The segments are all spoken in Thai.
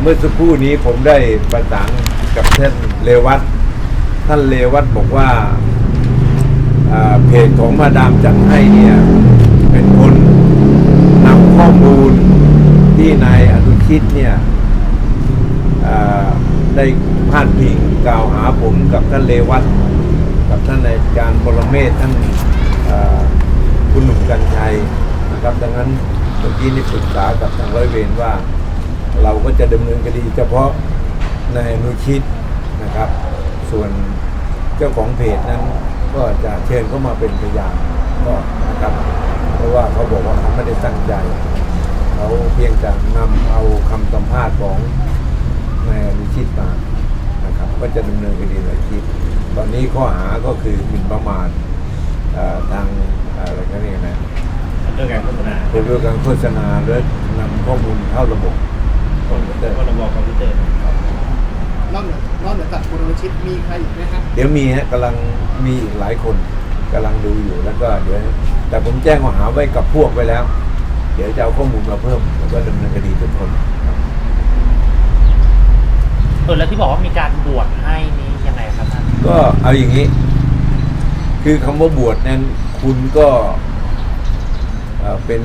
เมื่อสักครู่นี้ผมได้ประสานกับท่านเลวัตท่านเลวัตบอกว่าเพจของมาดามจัดให้เนี่ยเป็นคนนำข้อมูลที่นายอนุชิตเนี่ยได้พาดพิงกล่าวหาผมกับท่านเลวัตกับท่านอาจารย์ปรเมศท่านคุณหนุ่มกัญชัยนะครับดังนั้นเมื่อกี้นี่ปรึกษากับทางร้อยเวรว่า เราก็จะดำเนินคดีเฉพาะนายอนุชิตนะครับ ส่วนเจ้าของเพจนั้นก็จะเชิญเข้ามาเป็นพยานก็นะครับ เพราะว่าเขาบอกว่าเขาไม่ได้ตั้งใจ เขาเพียงแต่นำเอาคำสัมภาษณ์ของนายอนุชิตมานะครับ ก็จะดำเนินคดีในคลิปตอนนี้ข้อหาก็คือหมิ่นประมาทเอ่อทางเอ่ออะไรกันนี่ยนะด้วยการโฆษณาเป็นเรื่องการโฆษณาและนำข้อมูลเข้าระบบ คอมพิวเตอร์พรบคอมพิวเตอร์นอกเหนือนอกเหนือจากคุณอนุชิตมีใครอีกไหมครับเดี๋ยวมีฮะกำลังมีอีกหลายคนกำลังดูอยู่แล้วก็เดี๋ยวแต่ผมแจ้งข้อหาไว้กับพวกไปแล้ว เดี๋ยวจะเอาข้อมูลมาเพิ่มแล้วก็ดำเนินคดีทุกคน เออแล้วที่บอกว่ามีการบวชให้นี่ยังไงครับท่านก็เอาอย่างนี้ คือคำว่าบวชนั้นคุณก็เอ่อเป็น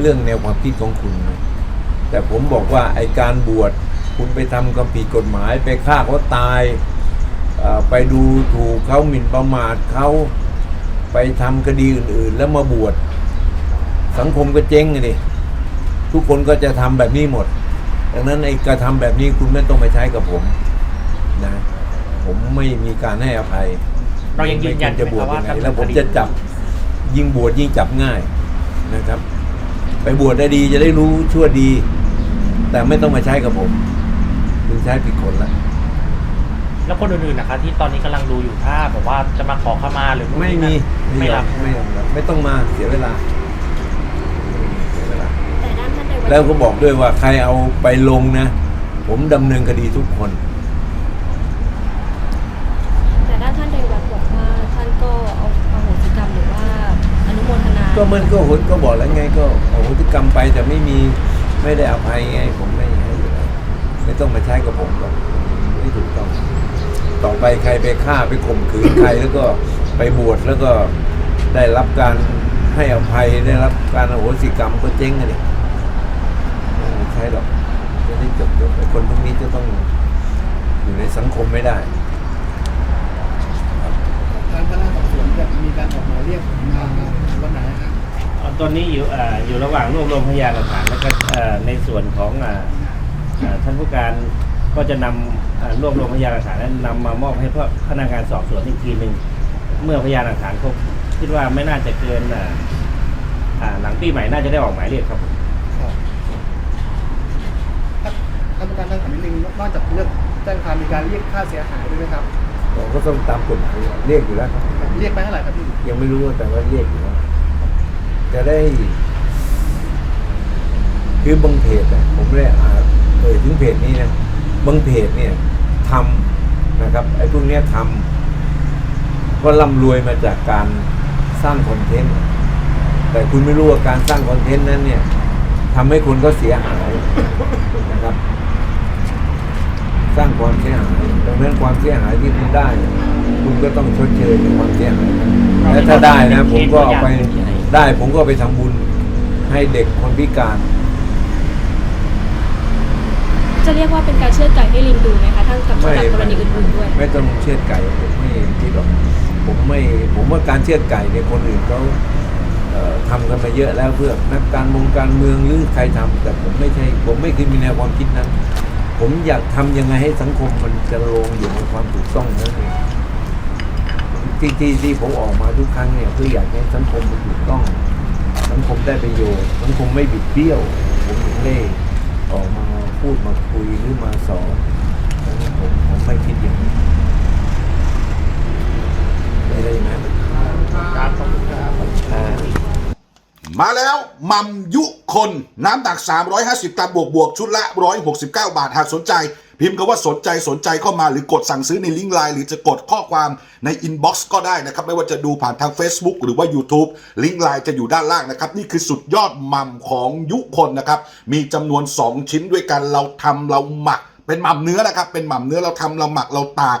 เรื่องแนวความคิดของคุณนะ แต่ผมบอกว่าไอการบวชคุณไปทำความผิดกฎหมายไปฆ่าเขาตายเอ่อไปดูถูกเขาหมิ่นประมาทเขาไปทำคดีอื่น ๆ แล้วมาบวชสังคมก็เจ๊งไงดิทุกคนก็จะทำแบบนี้หมด ดังนั้นไอ้กระทำแบบนี้คุณไม่ต้องไปใช้กับผมนะผมไม่มีการให้อภัย เรายังยืนยันไม่ควรจะบวชใช่ยังไหมไงครับว่าแล้วผมจะจับยิ่งบวชยิ่งจับง่ายนะครับ ไปบวชได้ดีจะได้รู้ชั่วดี แต่ไม่ต้องมาใช้กับผมคุณใช้ผิดคนละแล้วคนอื่นๆนะคะที่ตอนนี้กำลังดูอยู่ถ้าแบบว่าจะมาขอขมาหรือนู่นไม่นี่มีนั่นไม่รับไม่ยอมรับไม่ต้องมาเสียเวลาเสียเวลา แต่ด้านท่านในวันแล้วก็บอกด้วยว่าใครเอาไปลงนะ ผมดำเนินคดีทุกคน แต่ด้านท่านในวัดบอกว่าท่านก็เอาเอาโหสิกรรมหรือว่าอนุโมทนาก็มันก็หดก็บอกแล้วไงก็โอ้โหพฤติกรรมไปแต่ไม่มี ไม่ได้อภัยไงผมไม่ให้อยู่แล้วไม่ต้องมาใช้กับผมหรอกไม่ถูกต้อง ต่อไปใครไปฆ่าไปข่มขืนใครแล้วก็ไปบวชแล้วก็ได้รับการให้อภัยได้รับการอโหสิกรรมก็เจ๊งกันดิไม่ใช่หรอกจะได้จบจบคนพวกนี้จะต้องอยู่ในสังคมไม่ได้ ทางพนักงานสอบสวนจะมีการออกหมายเรียกมาวันไหนครับ ตอนนี้อยู่อ่าอยู่ระหว่างรวบรวมพยานหลักฐานแล้วก็เอ่อในส่วนของอ่าอ่าท่านผู้การก็จะนำอ่ารวบรวมพยานหลักฐานนั้นนำมามอบให้พนักงานสอบสวนอีกทีหนึ่งเมื่อพยานหลักฐานครบคิดว่าไม่น่าจะเกินอ่าอ่าหลังปีใหม่น่าจะได้ออกหมายเรียกครับผม ท่านผู้การท่านถามนิดนึงนอกจากเรื่องแจ้งความมีการเรียกค่าเสียหายด้วยไหมครับ ผมก็ต้องตามกฎหมายเรียกอยู่แล้วครับ เรียกไปเท่าไหร่ครับพี่ยังไม่รู้แต่ว่าเรียกอยู่แล้ว จะได้ คือบางเพจนะผมไม่ได้อ่านเอ่ยถึงเพจนี้นะบางเพจเนี่ยทำนะครับไอ้พวกเนี้ยทำก็ร่ำรวยมาจากการสร้างคอนเทนต์แต่คุณไม่รู้ว่าการสร้างคอนเทนต์นั้นเนี่ยทำให้คนก็เสียหายนะครับ สร้างความเสียหายดังนั้นความเสียหายที่คุณได้ คุณก็ต้องชดเชยในความเสียหายและถ้าได้นะ ผมก็เอาไป ได้ผมก็เอาไปทำบุญให้เด็กคนพิการ จะเรียกว่าเป็นการเชือดไก่ให้ลิงดูไหมคะท่านกับไม่กับกรณีอื่นๆด้วย ไม่ต้องเชือดไก่ผมไม่คิดหรอกผมไม่ผมว่าการเชือดไก่เนี่ยคนอื่นเขาเอ่อทำกันมาเยอะแล้วเพื่อนักการมงการเมืองหรือใครทำแต่ผมไม่ใช่ผมไม่เคยมีแนวความคิดนั้น ผมอยากทำยังไงให้สังคมมันจะลงอยู่ในความถูกต้องนั่นเอง ที่ที่ที่ผมออกมาทุกครั้งเนี่ยเพื่ออยากให้สังคมมันถูกต้อง สังคมได้ประโยชน์สังคมไม่บิดเบี้ยว ผมถึงได้ออกมาพูดมาคุยหรือมาสอนผมผมไม่คิดอย่างนี้ได้ได้ไหมครับขอบคุณครับอ่ามาแล้วมัมยุคน น้ำหนัก 350กรัมบวกบวกชุดละ 169 บาท หากสนใจ พิมพ์คำว่าสนใจสนใจเข้ามาหรือกดสั่งซื้อในลิงก์ไลน์หรือจะกดข้อความในอินบ็อกซ์ก็ได้นะครับ ไม่ว่าจะดูผ่านทาง Facebook หรือว่า YouTube ลิงก์ไลน์จะอยู่ด้านล่างนะครับ นี่คือสุดยอดมัมของยุคนนะครับ มีจำนวน 2 ชิ้นด้วยกันเราทำเราหมัก เป็นหมัมเนื้อนะครับ เป็นหมัมเนื้อเราทำเราหมักเราตาก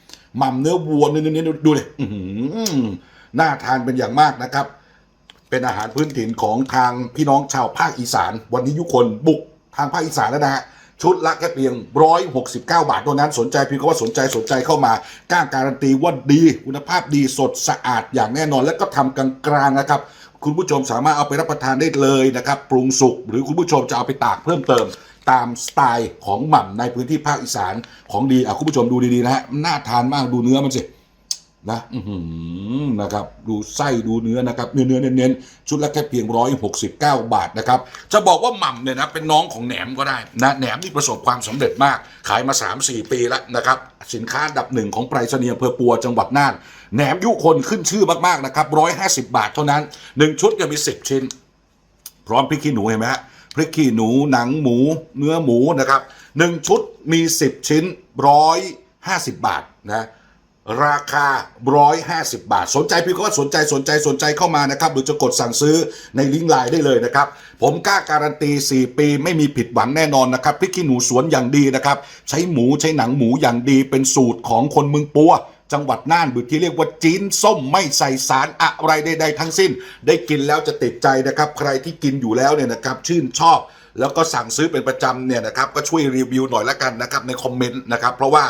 หม่ำเนื้อวัวเนื้อเน้นๆดูเลยน่าทานเป็นอย่างมากนะครับ เป็นอาหารพื้นถิ่นของทางพี่น้องชาวภาคอีสาน วันนี้ยุคนบุกทางภาคอีสานแล้วนะฮะชุดละแค่เพียง 169 บาทเท่านั้นสนใจพียงก็ว่าสนใจสนใจเข้ามากล้าการันตีว่าดีคุณภาพดีสดสะอาดอย่างแน่นอน และก็ทำกลางๆนะครับ คุณผู้ชมสามารถเอาไปรับประทานได้เลยนะครับ ปรุงสุกหรือคุณผู้ชมจะเอาไปตากเพิ่มเติม ตามสไตล์ของหม่ำในพื้นที่ภาคอีสานของดีอะคุณผู้ชมดูดีๆนะฮะน่าทานมากดูเนื้อมันสินะอืนะครับ ดูไส้ดูเนื้อนะครับ เนื้อเนื้อเน้นๆชุดละแค่เพียง 169 บาทนะครับ จะบอกว่าหม่ำเนี่ยนะเป็นน้องของแหนมก็ได้นะแหนมนี่ประสบความสำเร็จมาก ขายมา 3-4 ปีแล้วนะครับ สินค้าดับหนึ่งของไปรษณีย์อำเภอปัวจังหวัดน่านแหนมยุคนขึ้นชื่อมากๆนะครับ 150 บาทเท่านั้น 1 ชุดก็มี 10 ชิ้น พร้อมพริกขี้หนูเห็นไหมฮะ พริกขี้หนูหนังหมูเนื้อหมูนะครับหนึ่งชุดมี 10 ชิ้น150บาทนะราคา 150 บาท สนใจพี่ก็สนใจสนใจสนใจเข้ามานะครับหรือจะกดสั่งซื้อในลิงก์ไลน์ได้เลยนะครับ ผมกล้าการันตี 4 ปีไม่มีผิดหวังแน่นอนนะครับพริกขี้หนูสวนอย่างดีนะครับ ใช้หมูใช้หนังหมูอย่างดีเป็นสูตรของคนเมืองปัว จังหวัดน่านบุตรที่เรียกว่าจีนส้มไม่ใส่สารอะไรใดๆทั้งสิ้น ได้กินแล้วจะติดใจนะครับ ใครที่กินอยู่แล้วเนี่ยนะครับชื่นชอบแล้วก็สั่งซื้อเป็นประจำเนี่ยนะครับก็ช่วยรีวิวหน่อยละกันนะครับในคอมเมนต์นะครับเพราะว่า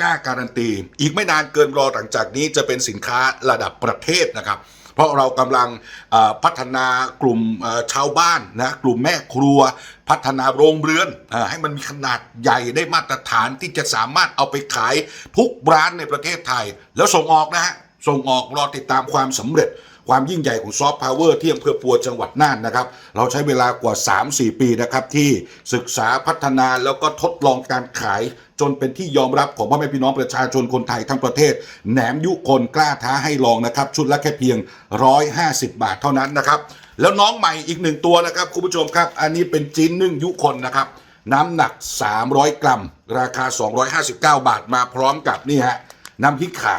กล้าการันตี อีกไม่นานเกินรอหลังจากนี้จะเป็นสินค้าระดับประเทศนะครับ เพราะเรากำลังพัฒนากลุ่มชาวบ้านนะกลุ่มแม่ครัว พัฒนาโรงเรือนอให้มันมีขนาดใหญ่ได้มาตรฐานที่จะสามารถเอาไปขายทุกร้านในประเทศไทย แล้วส่งออกนะฮะ ส่งออกรอติดตามความสำเร็จ ความยิ่งใหญ่ของซอฟต์พาวเวอร์ที่อำเภอปัวจังหวัดน่านนะครับ เราใช้เวลากว่า 3-4 ปีนะครับ ที่ศึกษาพัฒนาแล้วก็ทดลองการขายจนเป็นที่ยอมรับของพ่อแม่พี่น้องประชาชนคนไทยทั้งประเทศ แหนมยุคนกล้าท้าให้ลองนะครับ ชุดละแค่เพียง 150 บาทเท่านั้นนะครับ แล้วน้องใหม่อีกหนึ่งตัวนะครับคุณผู้ชมครับ อันนี้เป็นจีนนึ่งยุคนนะครับน้ำหนัก 300 กรัม ราคา 259 บาทมาพร้อมกับนี่ฮะน้ำพริกข่า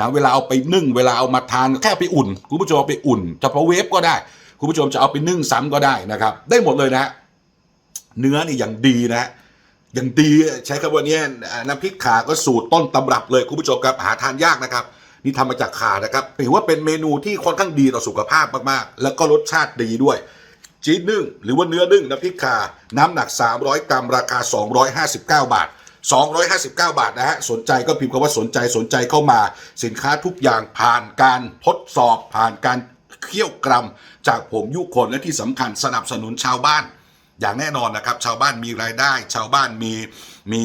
นะเวลาเอาไปนึ่งเวลาเอามาทานแค่เอาไปอุ่นคุณผู้ชมเอาไปอุ่นจะเพาะเวฟก็ได้ คุณผู้ชมจะเอาไปนึ่งซ้ำก็ได้นะครับ ได้หมดเลยนะฮะเนื้อนี่อย่างดีนะฮะอย่างดีใช้คำว่านี่น้ำพริกขาก็สูตรต้นตำรับเลยคุณผู้ชมครับหาทานยากนะครับ นี่ทำมาจากขานะครับถือว่าเป็นเมนูที่ค่อนข้างดีต่อสุขภาพมากๆ แล้วก็รสชาติดีด้วยจีนนึ่งหรือว่าเนื้อนึ่งน้ำพริกขาน้ำหนัก 300 กรัมราคา 259 บาท 259 บาทนะฮะ สนใจก็พิมพ์คำว่าสนใจสนใจเข้ามา สินค้าทุกอย่างผ่านการทดสอบผ่านการเคี่ยวกรัมจากผมยุคนและที่สำคัญสนับสนุนชาวบ้าน อย่างแน่นอนนะครับ ชาวบ้านมีรายได้ ชาวบ้านมีมี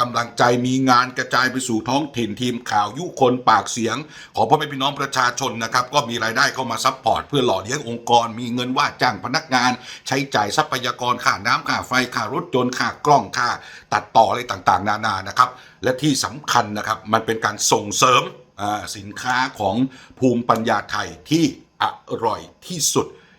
กำลังใจมีงานกระจายไปสู่ท้องถิ่นทีมข่าวยุคนปากเสียง ของพ่อแม่พี่น้องประชาชนนะครับ ก็มีรายได้เข้ามาซัพพอร์ตเพื่อหล่อเลี้ยงองค์กร มีเงินว่าจ้างพนักงาน ใช้จ่ายทรัพยากรค่าน้ำค่าไฟค่ารถยนต์ค่ากล้องค่า ตัดต่ออะไรต่างๆ นานานะครับ และที่สำคัญนะครับมันเป็นการส่งเสริมสินค้าของภูมิปัญญาไทยที่อร่อยที่สุด